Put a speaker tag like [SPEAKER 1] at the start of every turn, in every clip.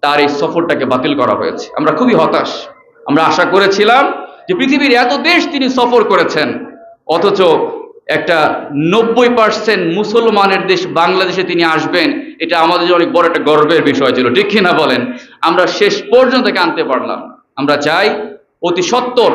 [SPEAKER 1] তার এই সফরটাকে বাতিল করা হয়েছে। আমরা খুবই হতাশ। আমরা আশা করেছিলাম যে পৃথিবীর এত দেশ তিনি সফর করেছেন, অথচ একটা নব্বই পার্সেন্ট মুসলমানের দেশ বাংলাদেশে তিনি আসবেন, এটা আমাদের জন্য অনেক বড় একটা গর্বের বিষয় ছিল। ঠিক কিনা বলেন? আমরা শেষ পর্যন্ত তাকে আনতে পারলাম। আমরা চাই অতি সত্বর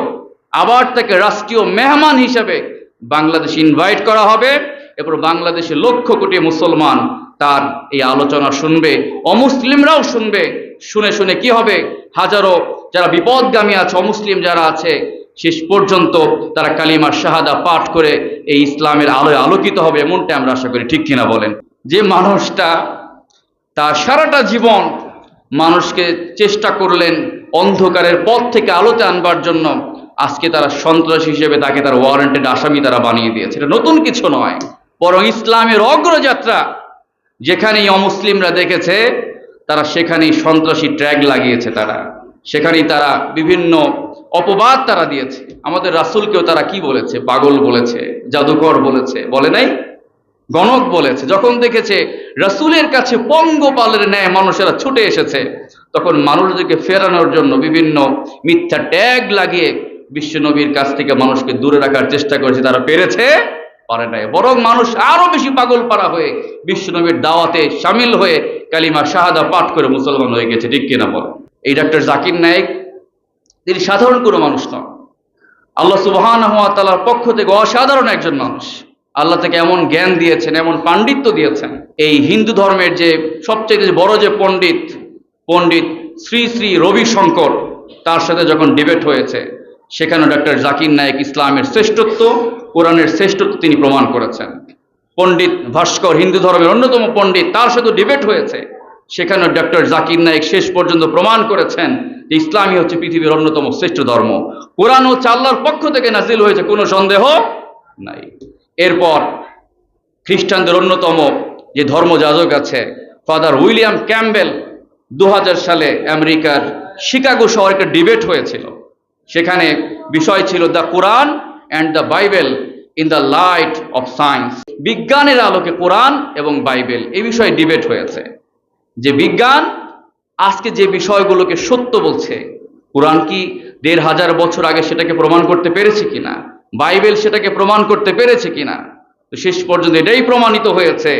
[SPEAKER 1] আবার তাকে রাষ্ট্রীয় মেহমান হিসেবে বাংলাদেশ ইনভাইট করা হবে। এরপর বাংলাদেশে লক্ষ কোটি মুসলমান তার এই আলোচনা শুনবে, অমুসলিমরাও শুনবে। শুনে শুনে কি হবে? হাজারো যারা বিপদগামী আছে, অমুসলিম যারা আছে, শেষ পর্যন্ত তারা কালিমার শাহাদা পাঠ করে এই ইসলামের আলোয় আলোকিত হবে এমনটা আমরা আশা করি। ঠিক কিনা বলেন? যে মানুষটা তার সারাটা জীবন মানুষকে চেষ্টা করলেন অন্ধকারের পথ থেকে আলোতে আনবার জন্য, আজকে তারা সন্ত্রাস হিসেবে তাকে তার ওয়ারেন্টেড আসামি তারা বানিয়ে দিয়েছে। এটা নতুন কিছু নয়, বরং ইসলামের অগ্রযাত্রা যেখানেই অমুসলিমরা দেখেছে, তারা সেখানেই সন্ত্রাসী ট্র্যাগ লাগিয়েছে তারা। সেখানেই তারা বিভিন্ন অপবাদ তারা দিয়েছে। আমাদের রাসূলকেও তারা কি বলেছে? পাগল বলেছে, জাদুকর বলেছে, বলে নাই? গণক বলেছে। যখন দেখেছে রাসূলের কাছে পঙ্গপালের ন্যায় মানুষেরা ছুটে এসেছে, তখন মানুষদেরকে ফেরানোর জন্য বিভিন্ন মিথ্যা ট্যাগ লাগিয়ে বিশ্বনবীর কাছ থেকে মানুষকে দূরে রাখার চেষ্টা করেছে, তারা পেরেছে? পারে নাই। বরং মানুষ আরও বেশি পাগল পারা হয়ে বিশ্বনবীর দাওয়াতে সামিল হয়ে কালিমা শাহাদা পাঠ করে মুসলমান হয়ে গেছে, ঠিক কিনা বল? এই ডাক্তার জাকির নায়েক, তিনি সাধারণ কোনো মানুষ নন। আল্লাহ সুবহান তালার পক্ষ থেকে অসাধারণ একজন মানুষ। আল্লাহ থেকে এমন জ্ঞান দিয়েছেন, এমন পাণ্ডিত্য দিয়েছেন। এই হিন্দু ধর্মের যে সবচেয়ে বড় যে পণ্ডিত পণ্ডিত শ্রী শ্রী রবিশঙ্কর, তার সাথে যখন ডিবেট হয়েছে সেখানে ডক্টর জাকির নায়েক ইসলামের শ্রেষ্ঠত্ব কোরআনের শ্রেষ্ঠত্ব তিনি প্রমাণ করেছেন। পণ্ডিত ভাস্কর হিন্দু ধর্মের অন্যতম পণ্ডিত, তার সাথে ডিবেট হয়েছে। সেখানে ডক্টর জাকির নায়েক শেষ পর্যন্ত প্রমাণ করেছেন যে ইসলামই হচ্ছে পৃথিবীর অন্যতম শ্রেষ্ঠ ধর্ম। কোরআন হচ্ছে আল্লাহর পক্ষ থেকে নাজিল হয়েছে, কোনো সন্দেহ নাই। এরপর খ্রিস্টানদের অন্যতম যে ধর্ম ধর্মযাজক আছে, ফাদার উইলিয়াম ক্যাম্বেল দু হাজার সালে আমেরিকার শিকাগো শহরে একটা ডিবেট হয়েছিল। সেখানে বিষয় ছিল the Quran and the Bible. In the light of science বিজ্ঞানের আলোকে কোরআন এবং বাইবেল এই বিষয়ে ডিবেট হয়েছে। যে বিজ্ঞান আজকে যে বিষয়গুলোকে সত্য বলছে, কোরআন কি দেড় হাজার বছর আগে সেটাকে প্রমাণ করতে পেরেছে কিনা? বাইবেল সেটাকে প্রমাণ করতে পেরেছে কিনা? তো শেষ পর্যন্ত এটাই প্রমাণিত হয়েছে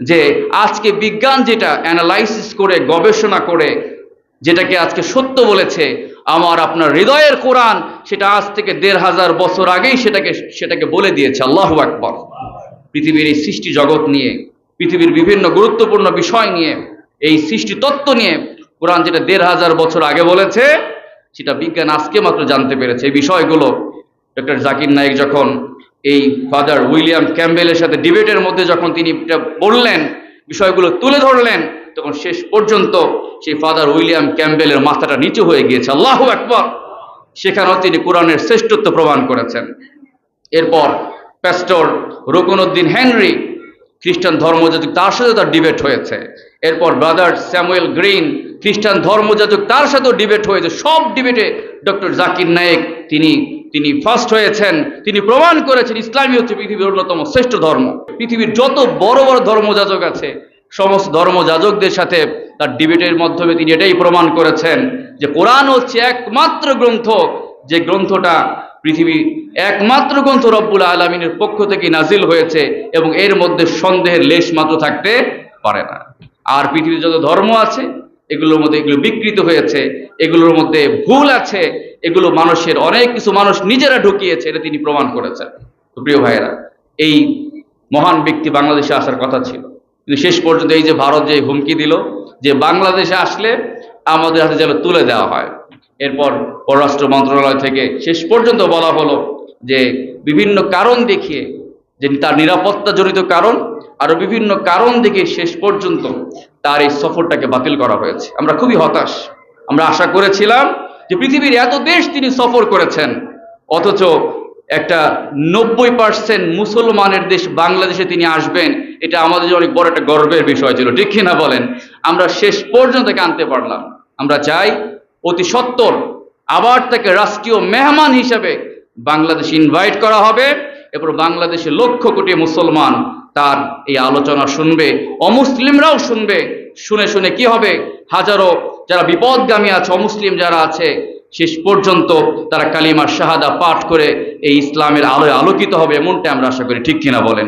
[SPEAKER 1] যে আজকে বিজ্ঞান যেটা অ্যানালাইসিস করে, গবেষণা করে, যেটাকে আজকে সত্য বলেছে আমার আপনার হৃদয়ের কোরআন, সেটা আজ থেকে দেড় হাজার বছর আগেই সেটাকে সেটাকে বলে দিয়েছে, আল্লাহ আকবর। পৃথিবীর এই সৃষ্টি জগৎ নিয়ে, পৃথিবীর বিভিন্ন গুরুত্বপূর্ণ বিষয় নিয়ে, এই সৃষ্টি তত্ত্ব নিয়ে কোরআন যেটা দেড় হাজার বছর আগে বলেছে, সেটা বিজ্ঞান আজকে মাত্র জানতে পেরেছে। এই বিষয়গুলো ডক্টর জাকির নায়েক যখন এই ফাদার উইলিয়াম ক্যাম্বেলের সাথে ডিবেটের মধ্যে যখন তিনি বললেন, বিষয়গুলো তুলে ধরলেন তখন শেষ পর্যন্ত সেই ফাদার উইলিয়াম ক্যাম্বেলের মাথাটা নিচু হয়ে গিয়েছে। আল্লাহ একবার সেখানেও তিনি কোরআনের শ্রেষ্ঠত্ব প্রমাণ করেছেন। এরপর প্যাস্টর রুকনউদ্দিন হেনরি খ্রিস্টান ধর্মযাজক তার সাথে তার ডিবেট হয়েছে। এরপর ব্রাদার স্যামুয়েল গ্রিন খ্রিস্টান ধর্মযাজক তার সাথেও ডিবেট হয়েছে। সব ডিবেটে ডক্টর জাকির নায়েক তিনি তিনি ফার্স্ট হয়েছেন। তিনি প্রমাণ করেছেন ইসলামী হচ্ছে পৃথিবীর অন্যতম শ্রেষ্ঠ ধর্ম। পৃথিবীর যত বড় বড় ধর্মযাজক আছে সমস্ত ধর্মযাজকদের সাথে তার ডিবেটের মাধ্যমে তিনি এটাই প্রমাণ করেছেন যে কোরআন হচ্ছে একমাত্র গ্রন্থ। যে গ্রন্থটা পৃথিবী একমাত্র গ্রন্থ রব্বুল আলমিনের পক্ষ থেকে নাজিল হয়েছে এবং এর মধ্যে সন্দেহের লেশ মাত্র থাকতে পারে না। আর পৃথিবীর যত ধর্ম আছে, এগুলোর মধ্যে এগুলো বিকৃত হয়েছে, এগুলোর মধ্যে ভুল আছে, এগুলো মানুষের অনেক কিছু মানুষ নিজেরা ঢুকিয়েছে, এটা তিনি প্রমাণ করেছেন। প্রিয় ভাইয়েরা, এই মহান ব্যক্তি বাংলাদেশে আসার কথা ছিল। কিন্তু শেষ পর্যন্ত এই যে ভারত যে হুমকি দিল, যে বাংলাদেশে আসলে আমাদের হাতে যেন তুলে দেওয়া হয়। এরপর পররাষ্ট্র মন্ত্রণালয় থেকে শেষ পর্যন্ত বলা হলো যে বিভিন্ন কারণ দেখিয়ে, যে তার নিরাপত্তা জড়িত কারণ আরও বিভিন্ন কারণ দেখে শেষ পর্যন্ত তার এই সফরটাকে বাতিল করা হয়েছে। আমরা খুবই হতাশ। আমরা আশা করেছিলাম যে পৃথিবীর এত দেশ তিনি সফর করেছেন, অথচ একটা নব্বই পার্সেন্ট মুসলমানের দেশ বাংলাদেশে তিনি আসবেন, এটা আমাদের অনেক বড় একটা গর্বের বিষয় ছিল। ঠিক কিনা বলেন? আমরা শেষ পর্যন্ত তাকে আনতে পারলাম। আমরা চাই অতি সত্বর আবার তাকে রাষ্ট্রীয় মেহমান হিসেবে বাংলাদেশ ইনভাইট করা হবে। এরপর বাংলাদেশে লক্ষ কোটি মুসলমান তার এই আলোচনা শুনবে, অমুসলিমরাও শুনবে। শুনে শুনে কি হবে? হাজারো যারা বিপদগামী আছে, অমুসলিম যারা আছে শেষ পর্যন্ত তারা কালিমার শাহাদা পাঠ করে এই ইসলামের আলোয় আলোকিত হবে এমনটা আমরা আশা করি। ঠিক কিনা বলেন?